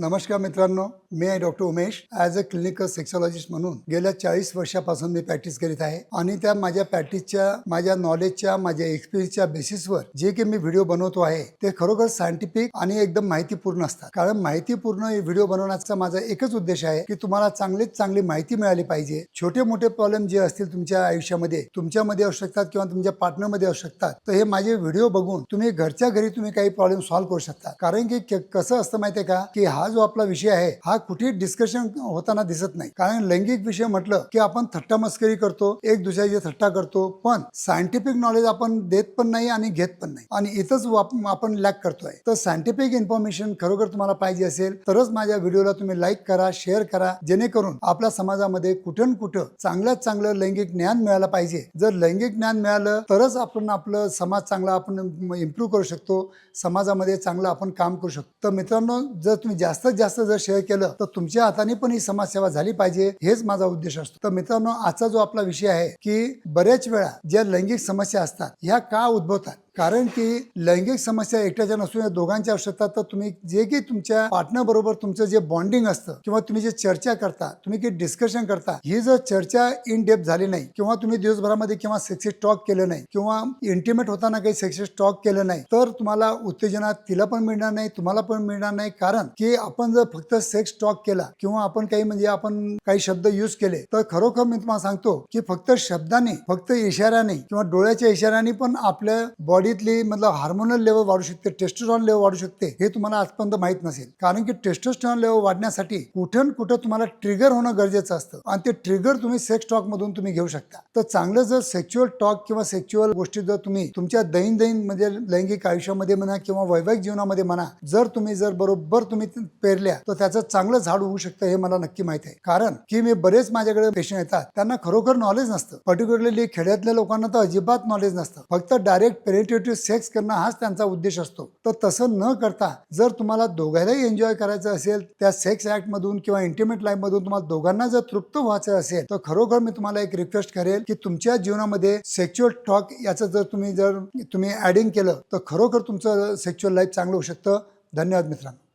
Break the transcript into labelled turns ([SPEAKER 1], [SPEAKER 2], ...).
[SPEAKER 1] नमस्कार मित्रांनो मी आहे doctor Umesh. As a clinical sexologist म्हणून गेल्या चाळीस वर्षापासून मी प्रॅक्टिस करीत आहे आणि त्या माझ्या प्रॅक्टिसच्या माझ्या नॉलेजच्या माझ्या एक्सपिरियन्सच्या बेसिसवर जे काही मी व्हिडिओ बनवतो आहे ते खरोखर सायंटिफिक आणि एकदम माहितीपूर्ण असतात. कारण माहितीपूर्ण व्हिडिओ बनवण्याचा माझा एकच उद्देश आहे की तुम्हाला चांगलीच चांगली माहिती मिळाली पाहिजे. छोटे मोठे प्रॉब्लेम जे असतील तुमच्या आयुष्यामध्ये तुमच्यामध्ये असू शकतात किंवा तुमच्या पार्टनरमध्ये असू शकतात तर हे माझे व्हिडिओ बघून तुम्ही घरच्या घरी तुम्ही काही प्रॉब्लेम सॉल्व्ह करू शकता. कारण की क- कसं असतं माहितीये का? की हा जो आपला विषय आहे हा कुठे डिस्कशन होताना दिसत नाही. कारण लैंगिक विषय म्हटलं की आपण थट्टा मस्करी करतो एक दुसऱ्याची थट्टा करतो पण सायंटिफिक नॉलेज आपण देत पण नाही आणि घेत पण नाही. आणि इथंच आपण लॅक करतोय. तर सायंटिफिक इन्फॉर्मेशन खरोखर तुम्हाला पाहिजे असेल तरच माझ्या व्हिडिओला तुम्ही लाईक करा शेअर करा जेणेकरून आपल्या समाजामध्ये कुठं न कुठं चांगल्यात चांगलं लैंगिक ज्ञान मिळालं पाहिजे. जर लैंगिक ज्ञान मिळालं तरच आपण आपलं समाज चांगला आपण इम्प्रूव्ह करू शकतो. समाजामध्ये चांगलं आपण काम करू शकतो. तर मित्रांनो जर तुम्ही जास्त जास्तीत जास्त जर शेअर केलं तर तुमच्या हाताने पण ही समाजसेवा झाली पाहिजे हेच माझा उद्देश असतो. तर मित्रांनो आजचा जो आपला विषय आहे की बऱ्याच वेळा ज्या लैंगिक समस्या असतात ह्या का उद्भवतात? कारण की लैंगिक समस्या एकट्याच्या नसून या दोघांच्या असू तर तुम्ही जे काही तुमच्या पार्टनर बरोबर तुमचं जे बॉन्डिंग असतं किंवा तुम्ही जे चर्चा करता तुम्ही काही डिस्कशन करता ही जर चर्चा इन डेप्थ झाली नाही किंवा तुम्ही दिवसभरामध्ये किंवा सेक्सेस टॉक केलं नाही किंवा इंटिमेट होताना काही सेक्सेस टॉक केलं नाही तर तुम्हाला उत्तेजना तिला पण मिळणार नाही तुम्हाला पण मिळणार नाही. कारण की आपण जर फक्त सेक्स टॉक केला किंवा आपण काही म्हणजे आपण काही शब्द यूज केले तर खरोखर मी तुम्हाला सांगतो की फक्त शब्दाने फक्त इशाऱ्याने किंवा डोळ्याच्या इशाऱ्याने पण आपल्या बॉडी बॉडीतली मतलब हार्मोनल लेवल वाढू शकते टेस्टोस्टेरॉन लेवल वाढू शकते हे तुम्हाला आजपर्यंत माहीत नसेल. कारण की टेस्टोस्टेरॉन लेवल वाढण्यासाठी कुठं कुठं तुम्हाला ट्रिगर होणं गरजेचं असतं. आणि ते ट्रिगर तुम्ही सेक्स टॉक मधून तुम्ही घेऊ शकता. तर चांगलं जर सेक्च्युअल टॉक किंवा सेक्च्युअल गोष्टी जर तुम्ही तुमच्या दैनंदिन म्हणजे लैंगिक आयुष्यामध्ये म्हणा किंवा वैवाहिक जीवनामध्ये म्हणा जर तुम्ही जर बरोबर तुम्ही पेरल्या तर त्याचं चांगलं झाड होऊ शकतं हे मला नक्की माहीत आहे. कारण की मी बरेच माझ्याकडे पेशंट येतात त्यांना खरोखर नॉलेज नसतं. पर्टिक्युलरली खेड्यातल्या लोकांना तर अजिबात नॉलेज नसतं. फक्त डायरेक्ट पेरिटेटिव्ह सेक्स करणं हाच त्यांचा उद्देश असतो. तर तसं न करता जर तुम्हाला दोघांनाही एन्जॉय करायचं असेल त्या सेक्स ऍक्ट मधून किंवा इंटिमेट लाईफ मधून तुम्हाला दोघांना जर तृप्त व्हायचं असेल तर खरोखर मी तुम्हाला एक रिक्वेस्ट करेल की तुमच्या जीवनामध्ये सेक्च्युअल टॉक याचं जर तुम्ही जर तुम्ही ऍडिंग केलं तर खरोखर तुमचं सेक्च्युअल लाईफ चांगलं होऊ शकतं. धन्यवाद मित्रांनो.